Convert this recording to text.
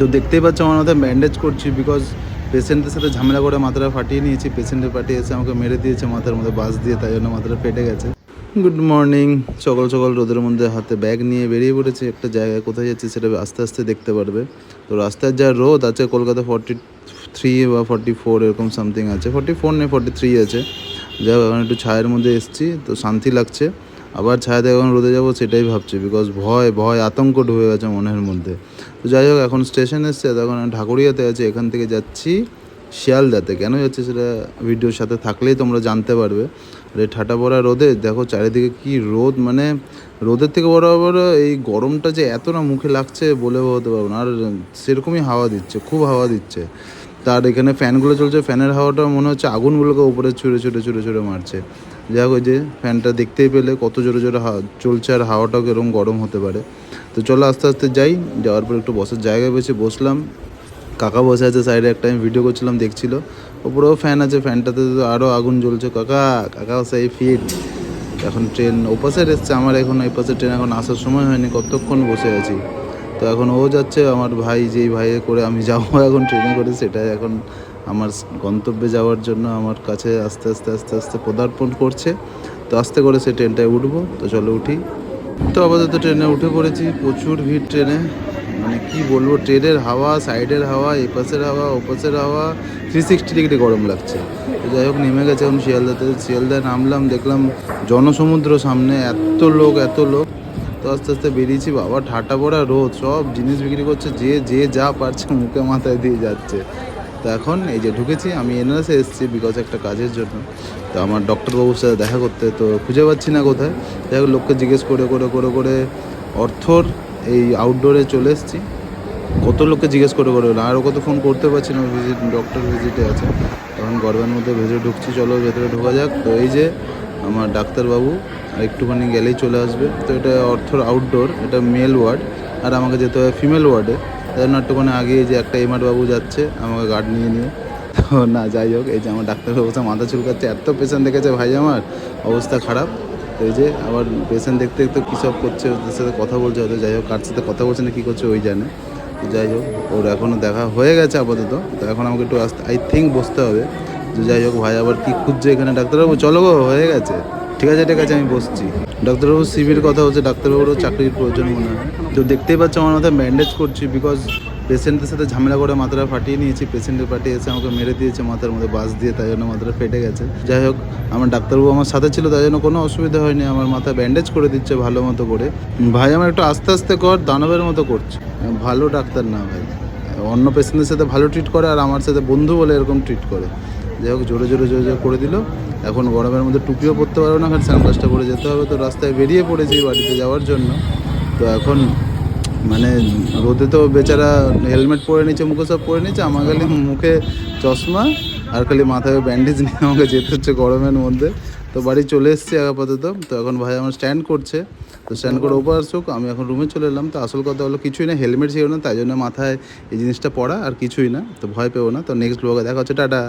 তো দেখতেই পাচ্ছ আমার মাথায় ব্যান্ডেজ করছি বিকজ পেশেন্টের সাথে ঝামেলা করে মাথাটা ফাটিয়ে নিয়েছি। পেশেন্টের পার্টি এসে আমাকে মেরে দিয়েছে, মাথার মধ্যে বাস দিয়ে, তাই জন্য মাথাটা ফেটে গেছে। গুড মর্নিং সকাল সকাল রোদের মধ্যে হাতে ব্যাগ নিয়ে বেরিয়ে পড়েছি। একটা জায়গায় কোথায় যাচ্ছি সেটা আস্তে আস্তে দেখতে পারবে। তো রাস্তার যা রোদ আছে, কলকাতা ফর্টি থ্রি বা ফর্টি ফোর এরকম সামথিং আছে। ফর্টি ফোর নেই ফর্টি থ্রি আছে। যাই হোক, এখন একটু ছায়ের মধ্যে এসেছি, তো শান্তি লাগছে। আবার ছায়াতে এখন রোদে যাব সেটাই ভাবছি বিকজ ভয় ভয়, আতঙ্ক ঢুকে গেছে মনের মধ্যে। যাই হোক, এখন স্টেশন এসছে, তখন ঢাকুরিয়াতে আছে, এখান থেকে যাচ্ছি শিয়ালদাতে। কেন যাচ্ছে সেটা ভিডিওর সাথে থাকলেই তোমরা জানতে পারবে। আর এই ঠাটা পড়া রোদে, দেখো চারিদিকে কি রোদ মানে রোদের থেকে বড় বড় এই গরমটা যে এত না মুখে লাগছে বলে বলতে পারব না। আর সেরকমই হাওয়া দিচ্ছে, খুব হাওয়া দিচ্ছে। তার এখানে ফ্যানগুলো চলছে, ফ্যানের হাওয়াটা মনে হচ্ছে আগুনগুলোকে উপরে ছুঁড়ে ছুঁড়ে ছুঁড়ে ছুঁড়ে মারছে। যাই হোক ওই যে ফ্যানটা দেখতেই পেলে, কত জোরে জোরে চলছে আর হাওয়াটাও এরকম গরম হতে পারে। তো চলো আস্তে আস্তে যাই। যাওয়ার পর একটু বসার জায়গায় বসে বসলাম। কাকা বসে আছে সাইডে একটা আমি ভিডিও করছিলাম, দেখছিল। ওপরেও ফ্যান আছে ফ্যানটাতে তো আরও আগুন জ্বলছে। কাকা, কাকাও সেই ফিট এখন ট্রেন ওপাশের এসছে, আমার এখন এই পাশে ট্রেন এখন আসার সময় হয়নি, কতক্ষণ বসে আছি। তো এখন ও যাচ্ছে, আমার ভাই যেই ভাইয়ে করে আমি যাব এখন ট্রেনে করে, সেটাই এখন আমার গন্তব্যে যাওয়ার জন্য আমার কাছে আস্তে আস্তে আস্তে আস্তে পদার্পণ করছে। তো আস্তে করে সে ট্রেনটায় উঠবো। তো চলো উঠি। তো আপাতত ট্রেনে উঠে পড়েছি, প্রচুর ভিড় ট্রেনে। মানে কি বলব, ট্রেনের হাওয়া, সাইডের হাওয়া, এপাশের হাওয়া, ওপাশের হাওয়া থ্রি সিক্সটি ডিগ্রি গরম লাগছে। তো যাই হোক, নেমে গেছে এখন শিয়ালদাতে। শিয়ালদায় নামলাম, দেখলাম জনসমুদ্র সামনে, এত লোক এত লোক। তো আস্তে আস্তে বেরিয়েছি, বাবা, ঠাটা পড়া রোদ, সব জিনিস বিক্রি করছে, যে যে যা পারছে মুখে মাথায় দিয়ে যাচ্ছে। তো এখন এই যে ঢুকেছি, আমি এনআরএসে এসেছি বিকজ একটা কাজের জন্য। তো আমার ডক্টরবাবুর সাথে দেখা করতে, তো খুঁজে পাচ্ছি না কোথায়। যাই হোক, লোককে জিজ্ঞেস করে করে করে করে অর্থর এই আউটডোরে চলে এসেছি। কত লোককে জিজ্ঞেস করে করে আরও কত ফোন করতে পারছি না ভিজিট ডক্টর ভিজিটে আছে। তখন গর্বের মধ্যে ভেতরে ঢুকছি, চলো ভেতরে ঢোকা যাক। তো এই যে আমার ডাক্তারবাবু, আর একটুখানি গেলেই চলে আসবে। তো এটা অর্থর আউটডোর এটা মেল ওয়ার্ড আর আমাকে যেতে হবে ফিমেল ওয়ার্ডে জন্য একটুখানি আগে যে একটা এমআর বাবু যাচ্ছে, আমাকে গার্ড নিয়ে নিয়ে। তো না, যাই হোক, এই যে আমার ডাক্তারবাবু সব মাথা চুলকাচ্ছে, এত পেশেন্ট দেখেছে ভাই আমার, অবস্থা খারাপ। তো এই যে আবার পেশেন্ট দেখতে দেখতে কী সব করছে, ওদের সাথে কথা বলছে, হয়তো যাই হোক, কার সাথে কথা বলছে না, কী করছে, ওই জানে। তো যাই হোক, ওর এখনও দেখা হয়ে গেছে আপাতত। তো এখন আমাকে একটু আই থিঙ্ক বসতে হবে। তো যাই হোক, ভাই আবার কী খুঁজছে এখানে ডাক্তারবাবু? চলো গো, হয়ে গেছে। ঠিক আছে ঠিক আছে, আমি বসছি। ডাক্তারবাবু সিভির কথা হচ্ছে, ডাক্তারবাবুরও চাকরির প্রয়োজন মনে হয়। তো দেখতেই পাচ্ছ আমার মাথায় ব্যান্ডেজ করছি বিকজ পেশেন্টের সাথে ঝামেলা করে মাথাটা ফাটিয়ে নিয়েছি পেশেন্টের পার্টি এসে আমাকে মেরে দিয়েছে, মাথার মধ্যে বাস দিয়ে, তাই জন্য মাথাটা ফেটে গেছে। যাই হোক, আমার ডাক্তারবাবু আমার সাথে ছিল, তাই জন্য কোনো অসুবিধা হয়নি, আমার মাথায় ব্যান্ডেজ করে দিচ্ছে ভালো মতো করে। ভাই, আমার একটু আস্তে আস্তে কর, দানবের মতো করছে। ভালো ডাক্তার না ভাই। অন্য পেশেন্টের সাথে ভালো ট্রিট করে আর আমার সাথে বন্ধু বলে এরকম ট্রিট করে। যাই হোক, জোরে জোরে জোরে জোরে করে দিল। এখন গরমের মধ্যে টুপিও পরতে পারব না কারণ সানগ্লাসটা পরে যেতে হবে। তো রাস্তায় বেরিয়ে পড়েছি বাড়িতে যাওয়ার জন্য। তো এখন মানে রোদে তো বেচারা হেলমেট পরে নিচ্ছে মুখে সব পরে নিচ্ছে আমার খালি মুখে চশমা আর খালি মাথায় ব্যান্ডেজ নিয়ে আমাকে যেতে হচ্ছে গরমের মধ্যে। তো বাড়ি চলে এসেছি আপাতত। তো এখন ভাই আমার স্ট্যান্ড করছে। তো স্ট্যান্ড করে ওপর আসুক, আমি এখন রুমে চলে এলাম। তো আসল কথা হলো কিছুই না, হেলমেট ছিল না, তাই জন্য মাথায় এই জিনিসটা পড়া আর কিছুই না। তো ভয় পেও না, তো নেক্সট ব্লগে দেখা হচ্ছে, টাটা।